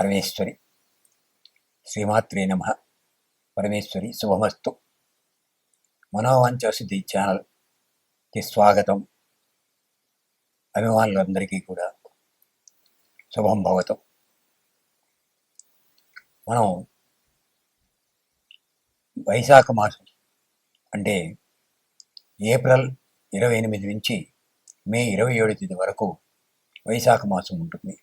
పరమేశ్వరి. శ్రీమాత్రే నమ. పరమేశ్వరి శుభమస్తు. మనోవంచసిద్ధి ఛానల్కి స్వాగతం. అభిమానులందరికీ కూడా శుభం భవతం. మనం వైశాఖ మాసం అంటే ఏప్రిల్ ఇరవై ఎనిమిది నుంచి మే ఇరవై ఏడు తేదీ వరకు వైశాఖ మాసం ఉంటుంది.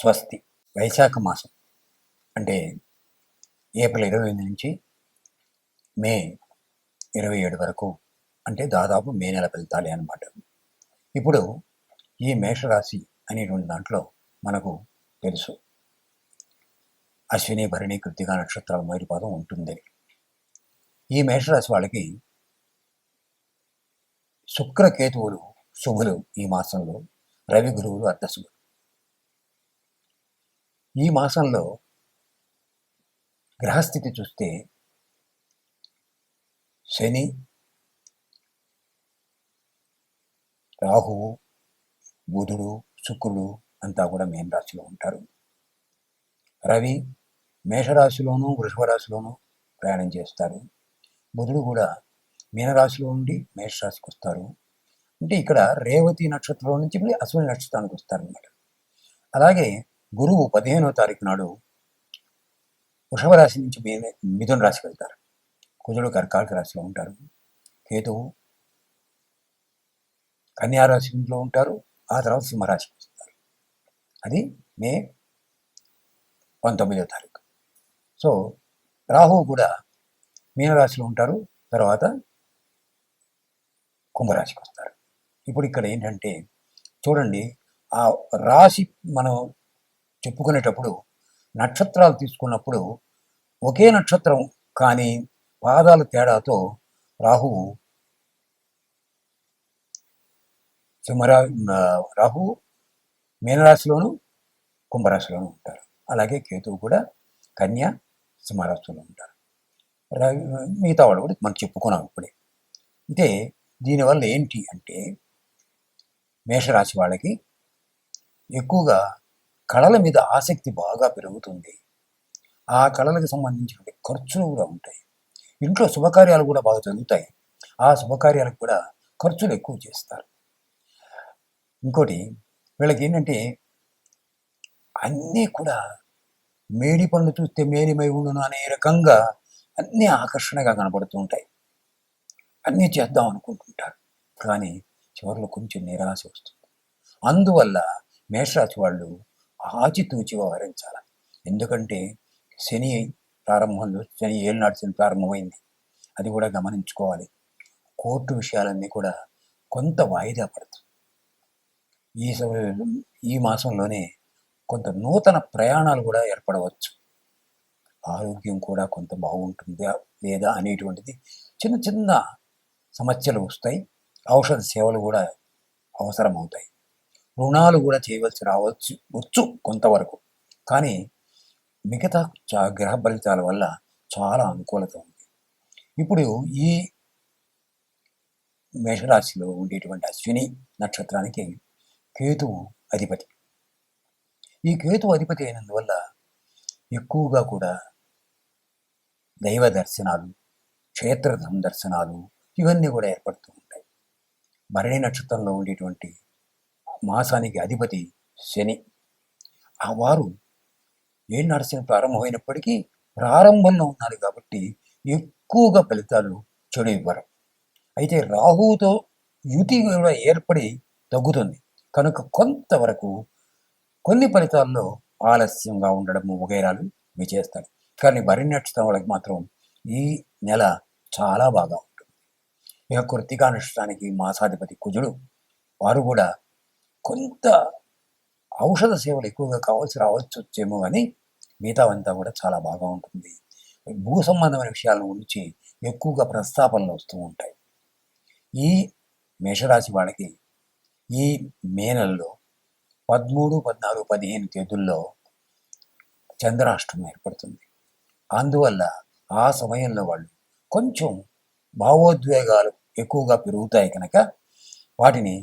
స్వస్తి. వైశాఖ మాసం. అంటే ఏప్రిల్ ఇరవై ఎనిమిది నుంచి మే ఇరవై ఏడు వరకు. అంటే దాదాపు మే నెల ఫలితాలే అన్నమాట. ఇప్పుడు ఈ మేషరాశి అనేటువంటి దాంట్లో మనకు తెలుసు. అశ్విని భరణి కృతిగా నక్షత్రాల మైరుపాదం ఉంటుంది. ఈ మేషరాశి వాళ్ళకి శుక్రకేతువులు శుభులు ఈ మాసంలో. రవి గురువులు అర్ధశుభులు. ఈ మాసంలో గ్రహస్థితి చూస్తే శని రాహువు బుధుడు శుక్రుడు అంతా కూడా మేన రాశిలో ఉంటారు. రవి మేషరాశిలోనూ వృషభ రాశిలోనూ ప్రయాణం చేస్తారు. బుధుడు కూడా మీనరాశిలో ఉండి మేషరాశికి వస్తారు. అంటే ఇక్కడ రేవతి నక్షత్రం నుంచి మళ్ళీ అశ్విని నక్షత్రానికి వస్తారనమాట అలాగే గురువు పదిహేనో తారీఖు నాడు వృషభ రాశి నుంచి మిథున రాశి వెళ్తారు. కుజుడు కర్కాటక రాశిలో ఉంటారు. కేతువు కన్యారాశిలో ఉంటారు. ఆ తర్వాత సింహరాశికి వస్తారు. అది మే పంతొమ్మిదో తారీఖు. సో రాహువు కూడా మీనరాశిలో ఉంటారు. తర్వాత కుంభరాశికి వస్తారు. ఇప్పుడు ఇక్కడ ఏంటంటే చూడండి ఆ రాశి మనం చెప్పుకునేటప్పుడు నక్షత్రాలు తీసుకున్నప్పుడు ఒకే నక్షత్రం కానీ పాదాల తేడాతో రాహువు సింహరా రాహువు మీనరాశిలోను కుంభరాశిలోను ఉంటారు. అలాగే కేతువు కూడా కన్య సింహరాశిలో ఉంటారు. మిగతా వాళ్ళు కూడా మనం చెప్పుకున్నాం ఇప్పుడే. అయితే దీనివల్ల ఏంటి అంటే మేషరాశి వాళ్ళకి ఎక్కువగా కళల మీద ఆసక్తి బాగా పెరుగుతుంది. ఆ కళలకు సంబంధించిన ఖర్చులు కూడా ఉంటాయి. ఇంట్లో శుభకార్యాలు కూడా బాగా జరుగుతాయి. ఆ శుభకార్యాలకు కూడా ఖర్చులు ఎక్కువ చేస్తారు. ఇంకోటి వీళ్ళకి ఏంటంటే అన్నీ కూడా మేడి పనులు చూస్తే మేలిమై ఉండును అనే రకంగా అన్నీ ఆకర్షణగా కనబడుతూ ఉంటాయి. అన్నీ చేద్దాం అనుకుంటుంటారు. కానీ చివరిలో కొంచెం నిరాశ వస్తుంది. అందువల్ల మేషరాశి వాళ్ళు ఆచితూచి వ్యవహరించాలి. ఎందుకంటే శని ప్రారంభంలో శని ఏలునాడు శని ప్రారంభమైంది. అది కూడా గమనించుకోవాలి. కోర్టు విషయాలన్నీ కూడా కొంత వాయిదా పడుతుంది. ఈ సమయంలో ఈ మాసంలోనే కొంత నూతన ప్రయాణాలు కూడా ఏర్పడవచ్చు. ఆరోగ్యం కూడా కొంత బాగుంటుందా లేదా అనేటువంటిది చిన్న చిన్న సమస్యలు వస్తాయి. ఔషధ సేవలు కూడా అవసరమవుతాయి. రుణాలు కూడా చేయవలసి రావచ్చు వచ్చు కొంతవరకు. కానీ మిగతా చా- గ్రహ ఫలితాల వల్ల చాలా అనుకూలత ఉంది. ఇప్పుడు ఈ మేషరాశిలో ఉండేటువంటి అశ్విని నక్షత్రానికి కేతువు అధిపతి. ఈ కేతు అధిపతి అయినందువల్ల ఎక్కువగా కూడా దైవ దర్శనాలు క్షేత్ర సందర్శనాలు ఇవన్నీ కూడా ఏర్పడుతూ ఉంటాయి. భరణి నక్షత్రంలో ఉండేటువంటి మాసానికి అధిపతి శని. ఆ వారు ఏం నడిచిన ప్రారంభమైనప్పటికీ ప్రారంభంలో ఉన్నారు కాబట్టి ఎక్కువగా ఫలితాలు చెడు ఇవ్వరు. అయితే రాహువుతో యుతి కూడా ఏర్పడి తగ్గుతుంది. కనుక కొంతవరకు కొన్ని ఫలితాల్లో ఆలస్యంగా ఉండడము వగైరాలు ఇవి చేస్తాయి కానీ భరి నక్షత్రం వాళ్ళకి మాత్రం ఈ నెల చాలా బాగా ఉంటుంది. ఇక కృతికా నక్షత్రానికి మాసాధిపతి కుజుడు వారు కూడా కొంత ఔషధ సేవలు ఎక్కువగా కావాల్సి రావచ్చు వచ్చేమో కానీ మిగతావంతా కూడా చాలా బాగా ఉంటుంది. భూ సంబంధమైన విషయాల గురించి ఎక్కువగా ప్రస్తాపనలు వస్తూ ఉంటాయి. ఈ మేషరాశి వాళ్ళకి ఈ మే నెలలో పదమూడు పద్నాలుగు పదిహేను తేదీల్లో చంద్రాష్టమం ఏర్పడుతుంది. అందువల్ల ఆ సమయంలో వాళ్ళు కొంచెం భావోద్వేగాలు ఎక్కువగా పెరుగుతాయి కనుక వాటిని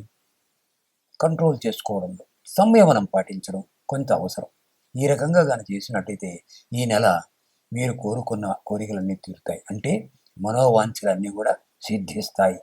కంట్రోల్ చేసుకోవడంలో సంయమనం పాటించడం కొంత అవసరం. ఈ రకంగా కానీ చేసినట్టయితే ఈ నెల మీరు కోరుకున్న కోరికలన్నీ తీరుతాయి. అంటే మనోవాంఛలన్నీ కూడా సిద్ధిస్తాయి.